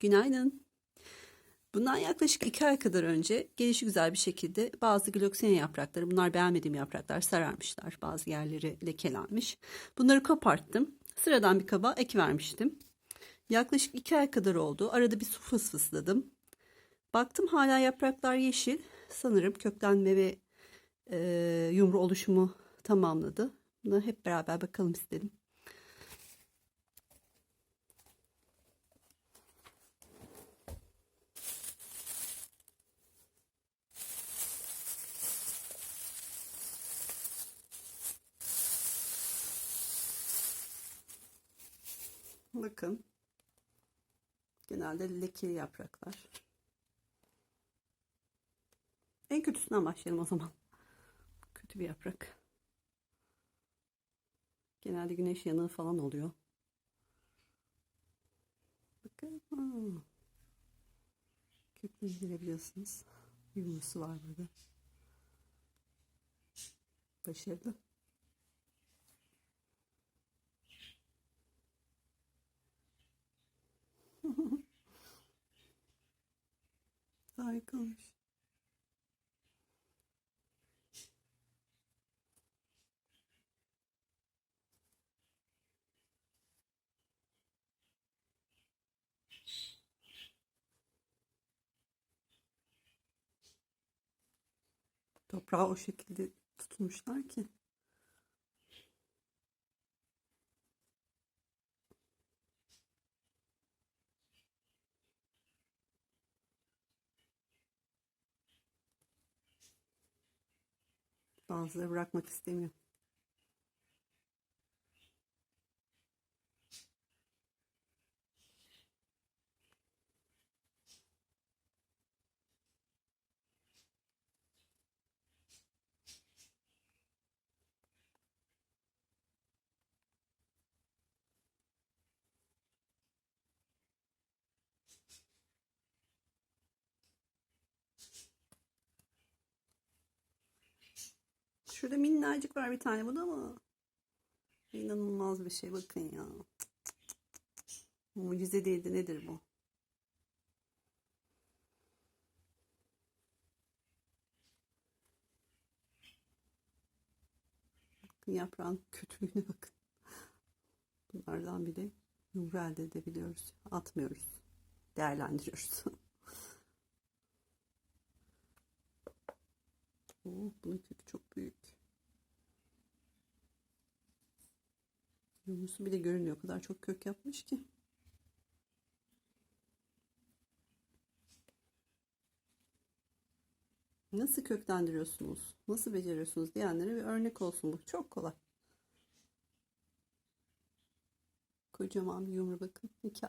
Günaydın. Bundan yaklaşık iki ay kadar önce gelişi güzel bir şekilde bazı gloksenia yaprakları, bunlar beğenmediğim yapraklar sararmışlar. Bazı yerleri lekelenmiş. Bunları koparttım. Sıradan bir kaba ek vermiştim. Yaklaşık iki ay kadar oldu. Arada bir su fısfısladım. Baktım hala yapraklar yeşil. Sanırım köklenme ve e, yumru oluşumu tamamladı. Buna hep beraber bakalım istedim. Bakın. Genelde lekeli yapraklar. En kötüsünden başlayalım o zaman. Kötü bir yaprak. Genelde güneş yanığı falan oluyor. Bakın. Kökünü görebiliyorsunuz. Yumrusu var burada. Başarılı. Harika olmuş. Toprağı o şekilde tutmuşlar ki. Bazıları bırakmak istemiyor. Şurada minnacık var bir tane bu da ama inanılmaz bir şey bakın ya. Mucize değildi nedir bu? Bakın yaprağın kötülüğüne bakın. Bunlardan bile yumru elde edebiliyoruz. Atmıyoruz. Değerlendiriyoruz. Oo, bunun kökü çok büyük. Yumrusu bile görünüyor. O kadar çok kök yapmış ki. Nasıl köklendiriyorsunuz? Nasıl beceriyorsunuz diyenlere bir örnek olsun bu. Çok kolay. Kocaman bir yumru bakın. İki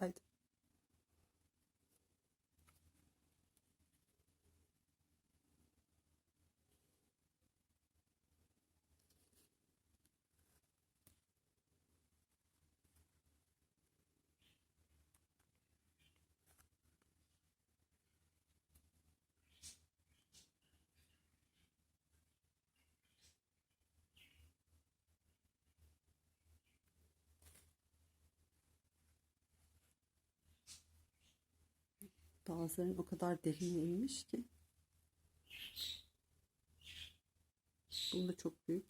ayda. Bazılarının o kadar derine inmiş ki. Bunun da çok büyük.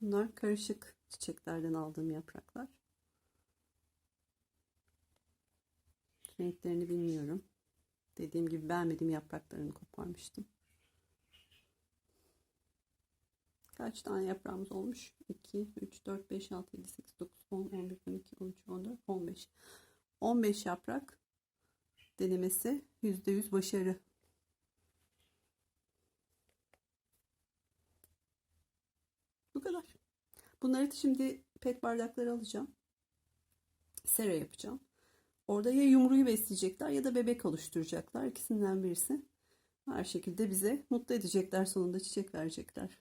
Bunlar karışık çiçeklerden aldığım yapraklar. Renklerini bilmiyorum. Dediğim gibi beğenmediğim yapraklarını koparmıştım. Kaç tane yaprağımız olmuş? 2, 3, 4, 5, 6, 7, 8, 9, 10, 11, 12, 13, 14, 15. 15 yaprak denemesi %100 başarı. Bu kadar. Bunları şimdi pet bardakları alacağım. Sera yapacağım. Orada ya yumruyu besleyecekler ya da bebek oluşturacaklar. İkisinden birisi. Her şekilde bize mutlu edecekler. Sonunda çiçek verecekler.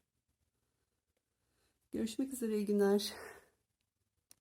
Görüşmek üzere. iyi günler.